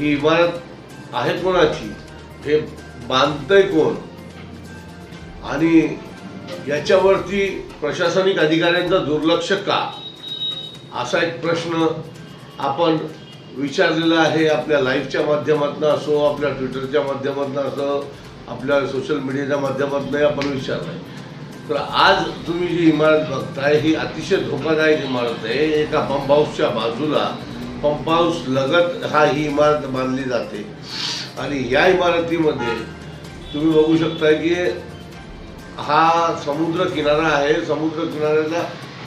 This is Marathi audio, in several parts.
ही इमारत आहे कोणाची? हे बांधतंय कोण? आणि याच्यावरती प्रशासनिक अधिकाऱ्यांचं दुर्लक्ष का? असा एक प्रश्न आपण विचारलेला आहे आपल्या लाईव्हच्या माध्यमातून असो आपल्या ट्विटरच्या माध्यमातून असो आपल्या सोशल मीडियाच्या माध्यमातून आपण विचारलं आहे तर आज तुम्ही जी इमारत बघताय ही अतिशय धोकादायक इमारत आहे. एका पंप हाऊसच्या बाजूला पंप हाऊस लगत हा ही इमारत बांधली जाते. आणि या इमारतीमध्ये तुम्ही बघू शकता की हा समुद्र किनारा आहे. समुद्र किनाऱ्याला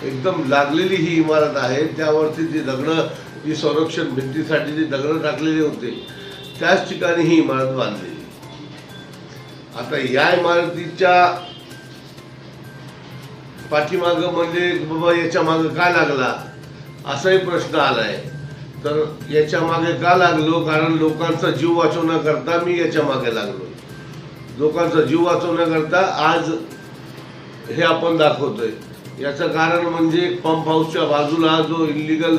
एकदम लागलेली ही इमारत आहे. त्यावरती जी दगडं जी संरक्षण भिंतीसाठी जी दगडं टाकलेली होते त्याच ठिकाणी ही इमारत बांधलेली आता या इमारतीच्या पाठीमागं म्हणजे बाबा याच्या मागं काय लागला असाही प्रश्न आलाय. तर याच्या मागे का लागलो? कारण लोकांचा जीव वाचवण्याकरता मी याच्या मागे लागलो. लोकांचा जीव वाचवण्याकरता आज हे आपण दाखवतोय. याचं कारण म्हणजे पंप हाऊसच्या बाजूला जो इलिगल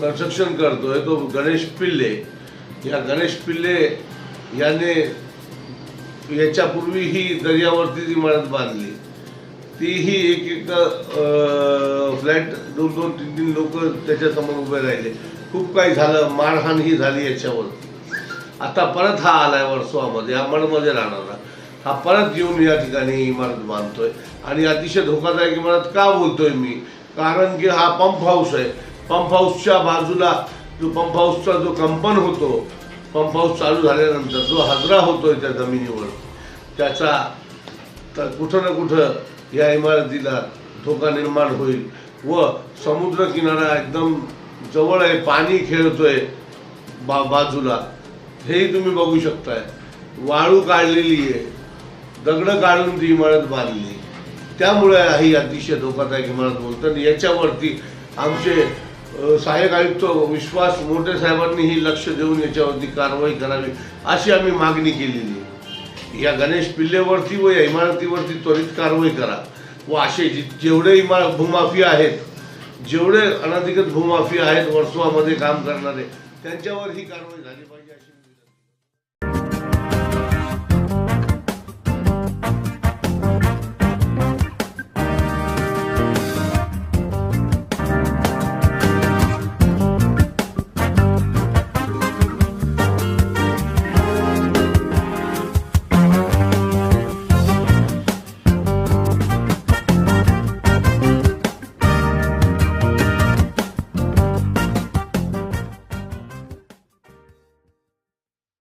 कन्स्ट्रक्शन करतोय तो गणेश पिल्ले. या गणेश पिल्ले याने याच्यापूर्वी ही दर्यावरती ती इमारत बांधली. तीही एक एक फ्लॅट दोन दोन तीन तीन लोक त्याच्यासमोर उभे राहिले. खूप काही झालं मारहाणही झाली याच्यावर. आता परत हा आलाय वर्सोवामध्ये अमरमध्ये राहणारा हा. परत येऊन या ठिकाणी इमारत बांधतोय. आणि अतिशय धोकादायक इमारत का बोलतोय मी? कारण की हा पंप हाऊस आहे. पंप हाऊसच्या बाजूला जो पंप हाऊसचा जो कंपन होतो पंप हाऊस चालू झाल्यानंतर जो हजरा होतोय त्या जमिनीवर त्याचा तर कुठं ना कुठं या इमारतीला धोका निर्माण होईल व समुद्र किनारा एकदम जवळ आहे पाणी खेळतोय बा बाजूला. हेही तुम्ही बघू शकताय. वाळू काढलेली आहे. दगडं काढून ती इमारत बांधली त्यामुळे ही अतिशय धोकादायक इमारत बोलतात. याच्यावरती आमचे सहाय्यक आयुक्त विश्वास मोठे साहेबांनी ही लक्ष देऊन याच्यावरती कारवाई करावी अशी आम्ही मागणी केलेली आहे. या गणेश पिल्लेवरती व या इमारतीवरती त्वरित कारवाई करा. व असे जेवढे इमार भूमाफिया आहेत जेवढे अनधिकृत भूमाफिया आहेत वर्सोवामध्ये काम करणारे त्यांच्यावर ही कारवाई झाली पाहिजे अशी